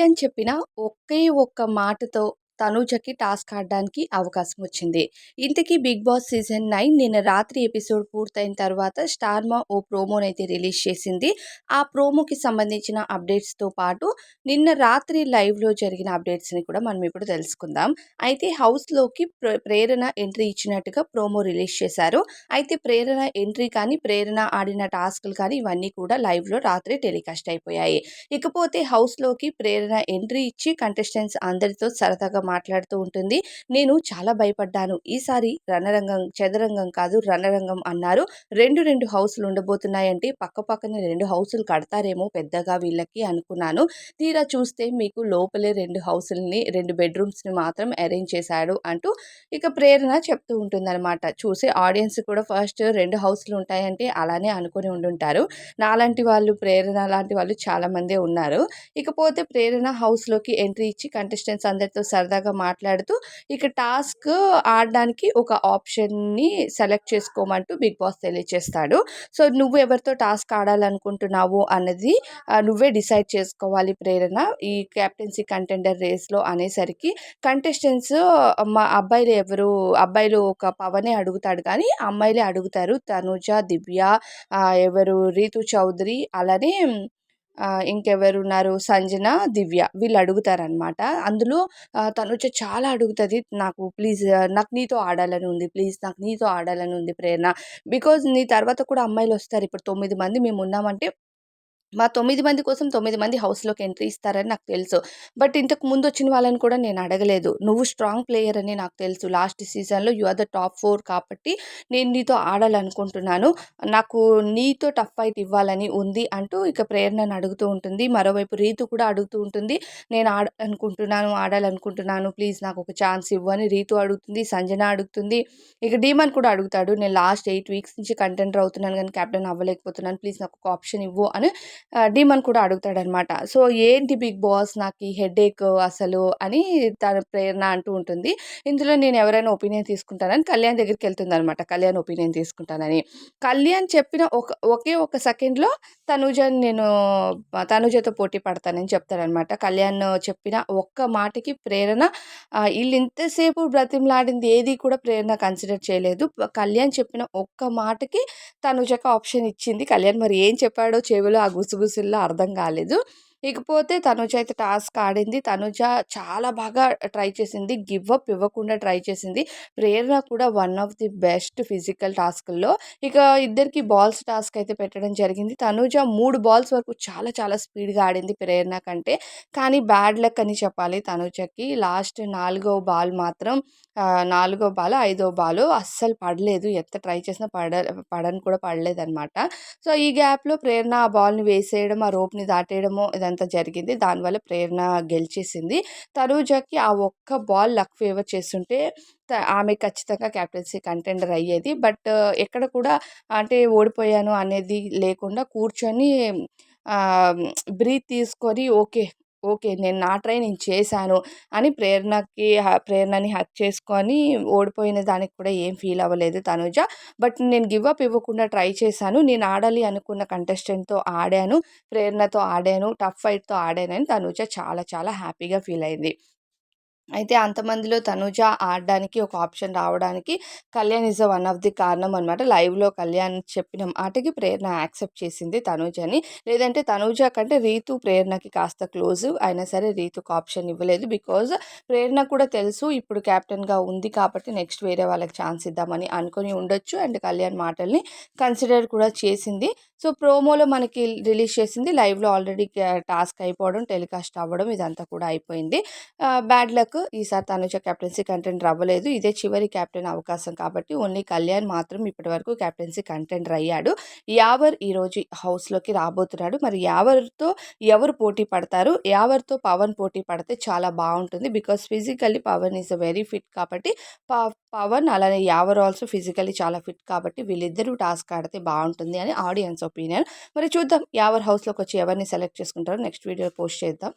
అని చెప్పిన ఒకే ఒక్క మాటతో తనూజకి టాస్క్ ఆడడానికి అవకాశం వచ్చింది. ఇంతకీ బిగ్ బాస్ సీజన్ నైన్ నిన్న రాత్రి ఎపిసోడ్ పూర్తయిన తర్వాత స్టార్మా ఓ ప్రోమోనైతే రిలీజ్ చేసింది. ఆ ప్రోమోకి సంబంధించిన అప్డేట్స్తో పాటు నిన్న రాత్రి లైవ్లో జరిగిన అప్డేట్స్ని కూడా మనం ఇప్పుడు తెలుసుకుందాం. అయితే హౌస్లోకి ప్రేరణ ఎంట్రీ ఇచ్చినట్టుగా ప్రోమో రిలీజ్ చేశారు. అయితే ప్రేరణ ఎంట్రీ కానీ ప్రేరణ ఆడిన టాస్క్లు కానీ ఇవన్నీ కూడా లైవ్లో రాత్రి టెలికాస్ట్ అయిపోయాయి. ఇకపోతే హౌస్లోకి ప్రేరణ ఎంట్రీ ఇచ్చి కంటెస్టెంట్స్ అందరితో సరదాగా మాట్లాడుతూ ఉంటుంది. నేను చాలా భయపడ్డాను. ఈసారి రణరంగం చదరంగం కాదు రణరంగం అన్నారు. రెండు రెండు హౌసులు ఉండబోతున్నాయంటే పక్క పక్కనే రెండు హౌసులు కడతారేమో పెద్దగా వీళ్ళకి అనుకున్నాను. తీరా చూస్తే మీకు లోపలే రెండు హౌసుల్ని రెండు బెడ్రూమ్స్ని మాత్రం అరేంజ్ చేశాడు అంటూ ఇక ప్రేరణ చెప్తూ ఉంటుందన్నమాట. చూసే ఆడియన్స్ కూడా ఫస్ట్ రెండు హౌసులు ఉంటాయంటే అలానే అనుకుని ఉండుంటారు. నాలాంటి వాళ్ళు ప్రేరణ లాంటి వాళ్ళు చాలామందే ఉన్నారు. ఇకపోతే ప్రేరణ హౌస్లోకి ఎంట్రీ ఇచ్చి కంటెస్టెంట్స్ అందరితో సరదా సరదాగా మాట్లాడుతూ ఇక టాస్క్ ఆడడానికి ఒక ఆప్షన్ని సెలెక్ట్ చేసుకోమంటూ బిగ్ బాస్ తెలియచేస్తాడు. సో నువ్వు ఎవరితో టాస్క్ ఆడాలనుకుంటున్నావు అన్నది నువ్వే డిసైడ్ చేసుకోవాలి ప్రేరణ. ఈ క్యాప్టెన్సీ కంటెండర్ రేస్లో అనేసరికి కంటెస్టెంట్స్ మా అబ్బాయిలు ఎవరు అబ్బాయిలు ఒక పవనే అడుగుతాడు కానీ అమ్మాయిలే అడుగుతారు. తనుజ దివ్య ఎవరు రీతు చౌదరి అలానే ఇంకెవరున్నారు? సంజన దివ్య వీళ్ళు అడుగుతారనమాట అందులో తను వచ్చి చాలా అడుగుతుంది. నాకు ప్లీజ్ నాకు నీతో ఆడాలని ఉంది. ప్లీజ్ నాకు నీతో ఆడాలని ఉంది ప్రేరణ. బికాజ్ నీ తర్వాత కూడా అమ్మాయిలు వస్తారు. ఇప్పుడు తొమ్మిది మంది మేము ఉన్నామంటే మా తొమ్మిది మంది కోసం తొమ్మిది మంది హౌస్లోకి ఎంట్రీ ఇస్తారని నాకు తెలుసు. బట్ ఇంతకు ముందు వచ్చిన వాళ్ళని కూడా నేను అడగలేదు. నువ్వు స్ట్రాంగ్ ప్లేయర్ అని నాకు తెలుసు. లాస్ట్ సీజన్లో you are the top four కాబట్టి నేను నీతో ఆడాలనుకుంటున్నాను. నాకు నీతో టఫ్ ఫైట్ ఇవ్వాలని ఉంది అంటూ ఇక ప్రేరణను అడుగుతూ ఉంటుంది. మరోవైపు రీతు కూడా అడుగుతూ ఉంటుంది. నేను ఆడాలనుకుంటున్నాను ఆడాలనుకుంటున్నాను. ప్లీజ్ నాకు ఒక ఛాన్స్ ఇవ్వు అని రీతు అడుగుతుంది సంజన అడుగుతుంది. ఇక డీమన్ కూడా అడుగుతాడు. నేను లాస్ట్ ఎయిట్ వీక్స్ నుంచి కంటెంటర్ అవుతున్నాను కానీ కెప్టెన్ అవ్వలేకపోతున్నాను. ప్లీజ్ నాకు ఒక ఆప్షన్ ఇవ్వు అని డీమన్ కూడా అడుగుతాడనమాట. సో ఏంటి బిగ్ బాస్ నాకు ఈ హెడేక్ అసలు? అని తన ప్రేరణ అంటూ ఉంటుంది. ఇందులో నేను ఎవరైనా ఒపీనియన్ తీసుకుంటానని కళ్యాణ్ దగ్గరికి వెళ్తుంది అనమాట కళ్యాణ్ ఒపీనియన్ తీసుకుంటానని. కళ్యాణ్ చెప్పిన ఒక ఒకే ఒక సెకండ్లో తనుజ నేను తనుజతో పోటీ పడతానని చెప్తాడనమాట కళ్యాణ్ చెప్పిన ఒక్క మాటకి ప్రేరణ వీళ్ళు ఇంతసేపు బ్రతిమలాడింది ఏది కూడా ప్రేరణ కన్సిడర్ చేయలేదు. కళ్యాణ్ చెప్పిన ఒక్క మాటకి తనుజకు ఆప్షన్ ఇచ్చింది. కళ్యాణ్ మరి ఏం చెప్పాడో చెవిలో ఆ గుసగుసల్లో అర్థం కాలేదు. ఇకపోతే తనుజ అయితే టాస్క్ ఆడింది. తనుజ చాలా బాగా ట్రై చేసింది. గివ్ అప్ ఇవ్వకుండా ట్రై చేసింది. ప్రేరణ కూడా one of the best physical టాస్క్లో ఇక ఇద్దరికి బాల్స్ టాస్క్ అయితే పెట్టడం జరిగింది. తనుజ మూడు బాల్స్ వరకు చాలా చాలా స్పీడ్గా ఆడింది ప్రేరణ కంటే. కానీ బ్యాడ్ లక్ అని చెప్పాలి తనుజకి. లాస్ట్ నాలుగో బాల్ మాత్రం నాలుగో బాల్ ఐదో బాల్ అస్సలు పడలేదు. ఎంత ట్రై చేసినా పడ పడని కూడా పడలేదు అనమాట సో ఈ గ్యాప్లో ప్రేరణ ఆ బాల్ని వేసేయడం ఆ రోప్ని దాటేయడము ఇదంతా జరిగింది. దానివల్ల ప్రేరణ గెలిచేసింది. తనూజకి ఆ ఒక్క బాల్ లక్ ఫేవర్ చేస్తుంటే ఆమె ఖచ్చితంగా క్యాప్టెన్సీ కంటెండర్ అయ్యేది. బట్ ఎక్కడ కూడా అంటే ఓడిపోయాను అనేది లేకుండా కూర్చొని బ్రీత్ తీసుకొని ఓకే ఓకే. నేను నా ట్రై నేను చేశాను అని ప్రేరణకి ప్రేరణని హక్ చేసుకొని ఓడిపోయిన దానికి కూడా ఏం ఫీల్ అవ్వలేదు తనుజ. బట్ నేను గివ్ అప్ ఇవ్వకుండా ట్రై చేశాను. నేను ఆడాలి అనుకున్న కంటెస్టెంట్తో ఆడాను. ప్రేరణతో ఆడాను. టఫ్ ఫైట్తో ఆడానని తనుజ చాలా చాలా హ్యాపీగా ఫీల్ అయింది. అయితే అంతమందిలో తనుజ ఆడడానికి ఒక ఆప్షన్ రావడానికి Kalyan is one of the కారణం అనమాట లైవ్లో కళ్యాణ్ చెప్పిన మాటకి ప్రేరణ యాక్సెప్ట్ చేసింది తనుజని లేదంటే తనుజ కంటే రీతు ప్రేరణకి కాస్త క్లోజ్ అయినా సరే రీతుకు ఆప్షన్ ఇవ్వలేదు. బికాజ్ ప్రేరణ కూడా తెలుసు. ఇప్పుడు క్యాప్టెన్గా ఉంది కాబట్టి నెక్స్ట్ వేరే వాళ్ళకి ఛాన్స్ ఇద్దామని అనుకుని ఉండొచ్చు. అండ్ కళ్యాణ్ మాటల్ని కన్సిడర్ కూడా చేసింది. సో ప్రోమోలో మనకి రిలీజ్ చేసింది. లైవ్లో ఆల్రెడీ టాస్క్ అయిపోవడం టెలికాస్ట్ అవ్వడం ఇదంతా కూడా అయిపోయింది. బ్యాడ్ లక్ ఈసారి తనుజ కెప్టెన్సీ కంటెంట్ అవ్వలేదు ఇదే చివరి కెప్టెన్ అవకాశం కాబట్టి ఓన్లీ కళ్యాణ్ మాత్రం ఇప్పటి వరకు కెప్టెన్సీ కంటెంట్ అయ్యాడు యావర్ ఈరోజు హౌస్లోకి రాబోతున్నాడు. మరి యావర్తో ఎవరు పోటీ పడతారు? యావర్తో పవన్ పోటీ పడితే చాలా బాగుంటుంది because physically Pavan is very fit కాబట్టి పవన్ అలానే యావర్ ఆల్సో ఫిజికల్లీ చాలా ఫిట్ కాబట్టి వీళ్ళిద్దరూ టాస్క్ ఆడితే బాగుంటుంది అని ఆడియన్స్ ఒపీనియన్ మరి చూద్దాం యావర్ హౌస్లోకి వచ్చి ఎవరిని సెలెక్ట్ చేసుకుంటారో. నెక్స్ట్ వీడియో పోస్ట్ చేద్దాం.